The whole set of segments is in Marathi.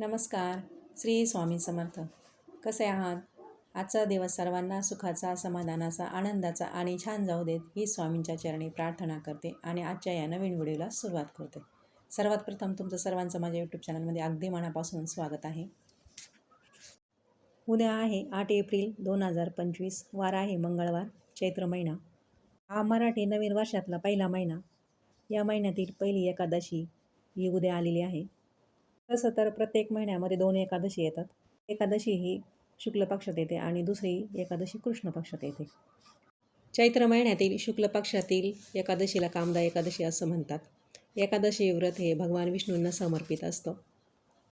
नमस्कार. श्री स्वामी समर्थ. कसे आहात? आजचा दिवस सर्वांना सुखाचा समाधानाचा आनंदाचा आणि छान जाऊ देत ही स्वामींच्या चरणी प्रार्थना करते आणि आजच्या या नवीन व्हिडिओला सुरुवात करते. सर्वात प्रथम तुमचं सर्वांचं माझ्या यूट्यूब चॅनलमध्ये अगदी मनापासून स्वागत आहे. उद्या आहे आठ एप्रिल दोन हजार पंचवीस. वार आहे मंगळवार चैत्र महिना. हा मराठी नवीन वर्षातला पहिला महिना. या महिन्यातील पहिली एकादशी ही उद्या आलेली आहे. तसं तर प्रत्येक महिन्यामध्ये दोन एकादशी येतात. एकादशी ही शुक्ल पक्षात येते आणि दुसरी एकादशी कृष्ण पक्षात येते. चैत्र महिन्यातील शुक्ल पक्षातील एकादशीला कामदा एकादशी असं म्हणतात. एकादशी व्रत हे भगवान विष्णूंना समर्पित असतं.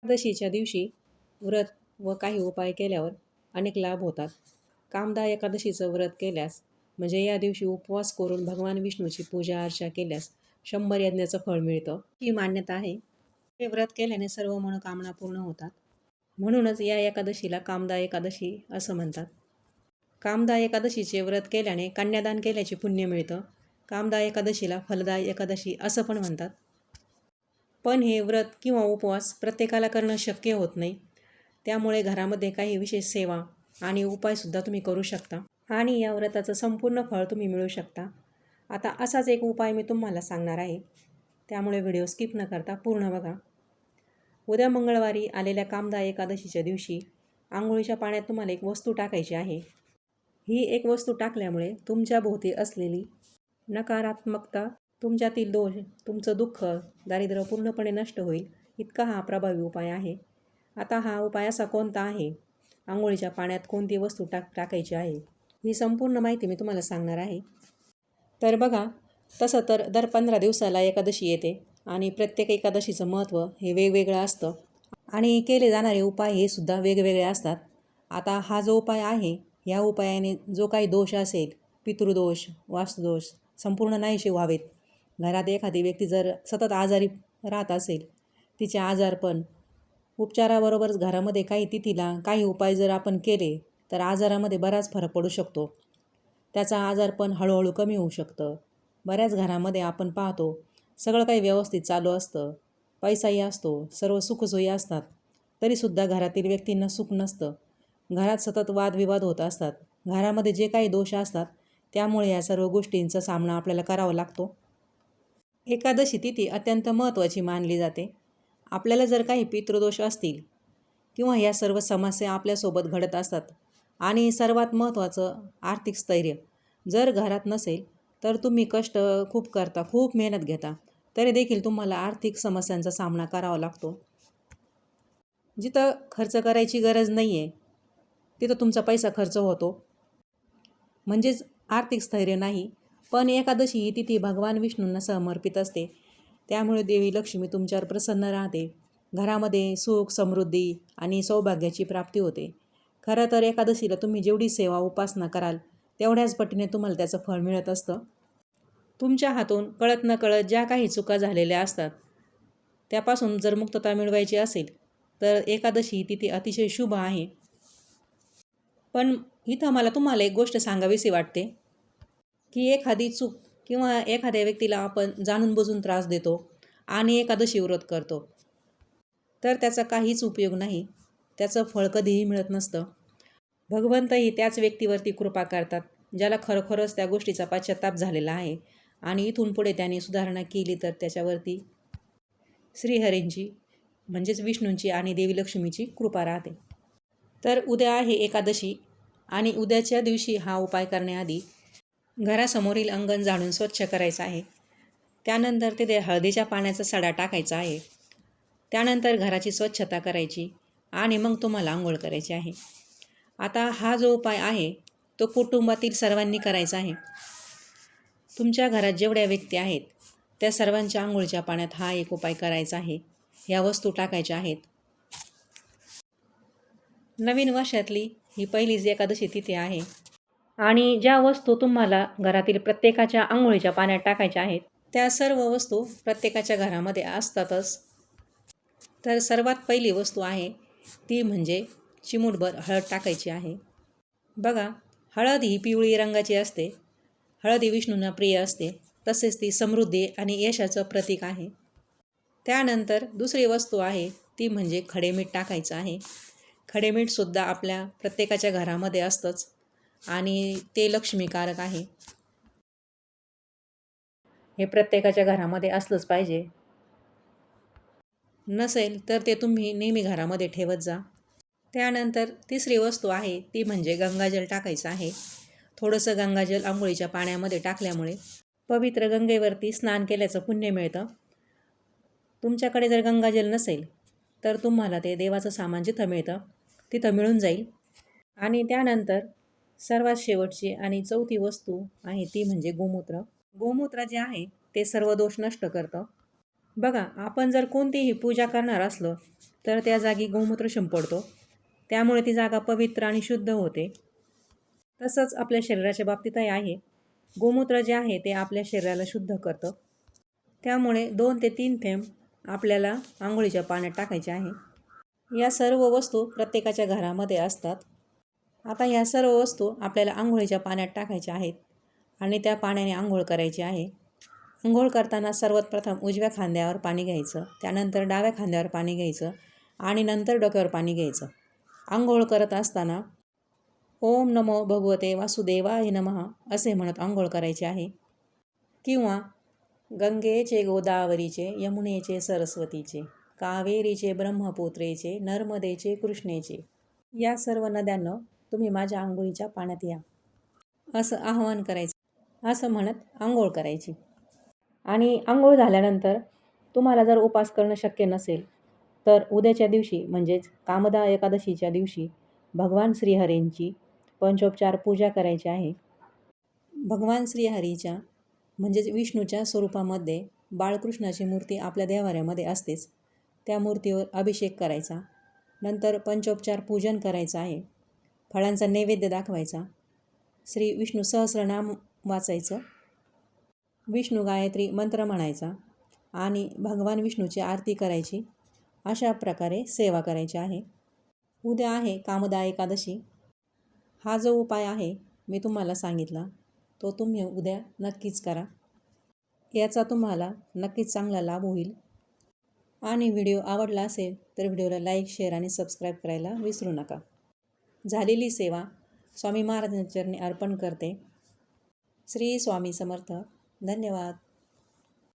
एकादशीच्या दिवशी व्रत व काही उपाय केल्यावर अनेक लाभ होतात. कामदा एकादशीचं व्रत केल्यास म्हणजे या दिवशी उपवास करून भगवान विष्णूची पूजा अर्चा केल्यास शंभर यज्ञाचं फळ मिळतं. ही मान्यता आहे. हे व्रत केल्याने सर्व मनोकामना पूर्ण होतात. म्हणूनच या एकादशीला कामदा एकादशी असं म्हणतात. कामदा एकादशीचे व्रत केल्याने कन्यादान केल्याचे पुण्य मिळतं. कामदा एकादशीला फलदा एकादशी असं पण म्हणतात. पण हे व्रत किंवा उपवास प्रत्येकाला करणं शक्य होत नाही. त्यामुळे घरामध्ये काही विशेष सेवा आणि उपायसुद्धा तुम्ही करू शकता आणि या व्रताचं संपूर्ण फळ तुम्ही मिळू शकता. आता असाच एक उपाय मी तुम्हाला सांगणार आहे. त्यामुळे व्हिडिओ स्किप न करता पूर्ण बघा. उद्या मंगळवारी आलेल्या कामदा एकादशीच्या दिवशी आंघोळीच्या पाण्यात तुम्हाला एक वस्तू टाकायची आहे. ही एक वस्तू टाकल्यामुळे तुमच्या भोवती असलेली नकारात्मकता तुमच्यातील दोष तुमचं दुःख दारिद्र्य पूर्णपणे नष्ट होईल इतका हा प्रभावी उपाय आहे. आता हा उपाय असा कोणता आहे? आंघोळीच्या पाण्यात कोणती वस्तू टाक टाकायची आहे? ही संपूर्ण माहिती मी तुम्हाला सांगणार आहे. तर बघा तसं तर दर पंधरा दिवसाला एकादशी येते आणि प्रत्येक एकादशीचं महत्त्व हे वेगवेगळं असतं. आणि केले जाणारे उपाय हे सुद्धा वेगवेगळे असतात. आता हा जो उपाय आहे या उपायाने जो काही दोष असेल पितृदोष वास्तुदोष संपूर्ण नाहीशी व्हावेत. घरात एखादी व्यक्ती जर सतत आजारी राहत असेल तिचे आजारपण उपचाराबरोबरच घरामध्ये काही तिथीला काही उपाय जर आपण केले तर आजारामध्ये बराच फरक पडू शकतो. त्याचा आजारपण हळूहळू कमी होऊ शकतं. बऱ्याच घरामध्ये आपण पाहतो सगळं काही व्यवस्थित चालू असतं. पैसाही असतो सर्व सुखसोयी असतात. तरीसुद्धा घरातील व्यक्तींना सुख नसतं. घरात सतत वादविवाद होत असतात. घरामध्ये जे काही दोष असतात त्यामुळे या सर्व गोष्टींचा सामना आपल्याला करावा लागतो. एकादशी तिथी अत्यंत महत्त्वाची मानली जाते. आपल्याला जर काही पितृदोष असतील किंवा या सर्व समस्या आपल्यासोबत घडत असतात आणि सर्वात महत्त्वाचं आर्थिक स्थैर्य जर घरात नसेल तर तुम्ही कष्ट खूप करता खूप मेहनत घेता. तरी देखील तुम्हाला आर्थिक समस्यांचा सामना करावा लागतो. जिथं खर्च करायची गरज नाही आहे तिथं तुमचा पैसा खर्च होतो. म्हणजेच आर्थिक स्थैर्य नाही पण एकादशी ही तिथी भगवान विष्णूंना समर्पित असते. त्यामुळे देवी लक्ष्मी तुमच्यावर प्रसन्न राहते. घरामध्ये सुख समृद्धी आणि सौभाग्याची प्राप्ती होते. खरं तर एकादशीला तुम्ही जेवढी सेवा उपासना कराल तेवढ्याच पटीने तुम्हाला त्याचं फळ मिळत असतं. तुमच्या हातून कळत न कळत ज्या काही चुका झालेल्या असतात त्यापासून जर मुक्तता मिळवायची असेल तर एकादशी तिथे अतिशय शुभ आहे. पण इथं मला तुम्हाला एक गोष्ट सांगावीशी वाटते की एखादी चूक किंवा एखाद्या व्यक्तीला आपण जाणून बुजून त्रास देतो आणि एकादशी व्रत करतो तर त्याचा काहीच उपयोग नाही. त्याचं फळ कधीही मिळत नसतं. भगवंतही त्याच व्यक्तीवरती कृपा करतात ज्याला खरोखरच त्या गोष्टीचा पाश्चाताप झालेला आहे. आणि इथून पुढे त्याने सुधारणा केली तर त्याच्यावरती श्रीहरींची म्हणजेच विष्णूंची आणि देवी लक्ष्मीची कृपा राहते. तर उद्या आहे एकादशी आणि उद्याच्या दिवशी हा उपाय करण्याआधी घरासमोरील अंगण झाडून स्वच्छ करायचं आहे. त्यानंतर तिथे हळदीच्या पाण्याचा सडा टाकायचा आहे. त्यानंतर घराची स्वच्छता करायची आणि मग तुम्हाला आंघोळ करायची आहे. आता हा जो उपाय आहे तो कुटुंबातील सर्वांनी करायचा आहे. तुमच्या घरात जेवढ्या व्यक्ती आहेत त्या सर्वांच्या आंघोळीच्या पाण्यात हा एक उपाय करायचा आहे. ह्या वस्तू टाकायच्या आहेत. नवीन वर्षातली ही पहिलीच एकादशी तिथे आहे. आणि ज्या वस्तू तुम्हाला घरातील प्रत्येकाच्या आंघोळीच्या पाण्यात टाकायच्या आहेत त्या सर्व वस्तू प्रत्येकाच्या घरामध्ये असतातच. तर सर्वात पहिली वस्तू आहे ती म्हणजे चिमूटभर हळद टाकायची आहे. बघा हळद ही पिवळी रंगाची असते. हळद ही विष्णूंना प्रिय असते. तसेच ती समृद्धी आणि यशाचं प्रतीक आहे. त्यानंतर दुसरी वस्तू आहे ती म्हणजे खडेमीठ टाकायचं आहे. खडेमीठसुद्धा आपल्या प्रत्येकाच्या घरामध्ये असतंच आणि ते लक्ष्मीकारक आहे. हे प्रत्येकाच्या घरामध्ये असलंच पाहिजे. नसेल तर ते तुम्ही नेहमी घरामध्ये ठेवत जा. त्यानंतर तिसरी वस्तू आहे ती म्हणजे गंगाजल टाकायचं आहे. थोडंसं गंगाजल आंघोळीच्या पाण्यामध्ये टाकल्यामुळे पवित्र गंगेवरती स्नान केल्याचं पुण्य मिळतं. तुमच्याकडे जर गंगाजल नसेल तर तुम्हाला ते देवाचं सामान जिथं मिळतं तिथं मिळून जाईल. आणि त्यानंतर सर्वात शेवटची आणि चौथी वस्तू आहे ती म्हणजे गोमूत्र. गोमूत्र जे आहे ते सर्व दोष नष्ट करतं. बघा आपण जर कोणतीही पूजा करणार असलो तर त्या जागी गोमूत्र शिंपडतो. त्यामुळे ती जागा पवित्र आणि शुद्ध होते. तसंच आपल्या शरीराच्या बाबतीतही आहे. गोमूत्र जे आहे ते आपल्या शरीराला शुद्ध करतं. त्यामुळे दोन ते तीन थेंब आपल्याला आंघोळीच्या पाण्यात टाकायचे आहे. या सर्व वस्तू प्रत्येकाच्या घरामध्ये असतात. आता ह्या सर्व वस्तू आपल्याला आंघोळीच्या पाण्यात टाकायच्या आहेत आणि त्या पाण्याने आंघोळ करायची आहे. आंघोळ करताना सर्वात प्रथम उजव्या खांद्यावर पाणी घ्यायचं त्यानंतर डाव्या खांद्यावर पाणी घ्यायचं आणि नंतर डोक्यावर पाणी घ्यायचं. आंघोळ करत असताना ओम नमो भगवते वासुदेवाय नमः असे म्हणत आंघोळ करायचे आहे. किंवा गंगेचे गोदावरीचे यमुनेचे सरस्वतीचे कावेरीचे ब्रह्मपुत्रेचे नर्मदेचे कृष्णेचे या सर्व नद्यांना तुम्ही माझ्या आंघोळीच्या पाण्यात या. असं आवाहन करायचं असं म्हणत आंघोळ करायची. आणि आंघोळ झाल्यानंतर तुम्हाला जर उपास करणं शक्य नसेल तर उद्याच्या दिवशी म्हणजेच कामदा एकादशीच्या दिवशी भगवान श्रीहरींची पंचोपचार पूजा करायची आहे. भगवान श्रीहरीच्या म्हणजेच विष्णूच्या स्वरूपामध्ये बाळकृष्णाची मूर्ती आपल्या देवाऱ्यामध्ये असतेच. त्या मूर्तीवर अभिषेक करायचा. नंतर पंचोपचार पूजन करायचं आहे. फळांचा नैवेद्य दाखवायचा. श्री विष्णू सहस्रनाम वाचायचं. विष्णू गायत्री मंत्र म्हणायचा. आणि भगवान विष्णूची आरती करायची. अशा प्रकारे सेवा करायची आहे. उद्या आहे कामदा एकादशी. हा जो उपाय आहे मी तुम्हाला सांगितला तो तुम्ही उद्या नक्कीच करा. याचा तुम्हाला नक्कीच चांगला लाभ होईल. आणि व्हिडिओ आवडला असेल तर व्हिडिओला लाईक शेअर आणि सबस्क्राईब करायला विसरू नका. झालेली सेवा स्वामी महाराजांच्या चरणी अर्पण करते. श्री स्वामी समर्थ. धन्यवाद.